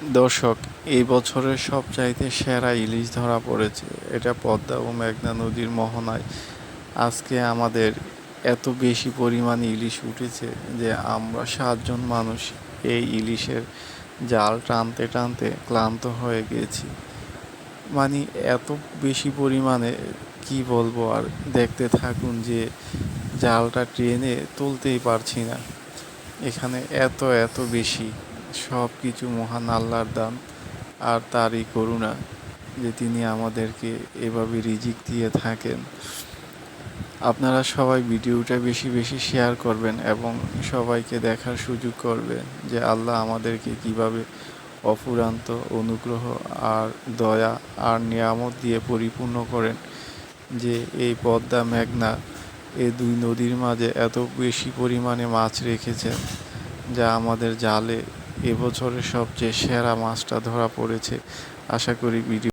দর্শক, এই বছরের সবচাইতে সেরা ইলিশ ধরা পড়েছে। এটা পদ্মা ও মেঘনা নদীর মোহনায়। আজকে আমাদের এত বেশি পরিমাণে ইলিশ উঠেছে যে আমরা সাতজন মানুষ এই ইলিশের জাল টানতে টানতে ক্লান্ত হয়ে গেছি। মানে এত বেশি পরিমাণে কি বলব আর দেখতে থাকুন যে জালটা টেনে তুলতেই পারছি না। এখানে এত এত বেশি সব কিছু মহান আল্লাহর দান আর তারই করুণা যে তিনি আমাদেরকে এভাবে রিজিক দিয়ে থাকেন। আপনারা সবাই ভিডিওটা বেশি বেশি শেয়ার করবেন এবং সবাইকে দেখার সুযোগ করবেন যে আল্লাহ আমাদেরকে কীভাবে অফুরান্ত অনুগ্রহ আর দয়া আর নিয়ামত দিয়ে পরিপূর্ণ করেন যে এই পদ্মা মেঘনা এই দুই নদীর মাঝে এত বেশি পরিমাণে মাছ রেখেছেন যা আমাদের জালে এবছরের সবচেয়ে সেরা মাছটা ধরা পড়েছে। আশা করি ভিডিও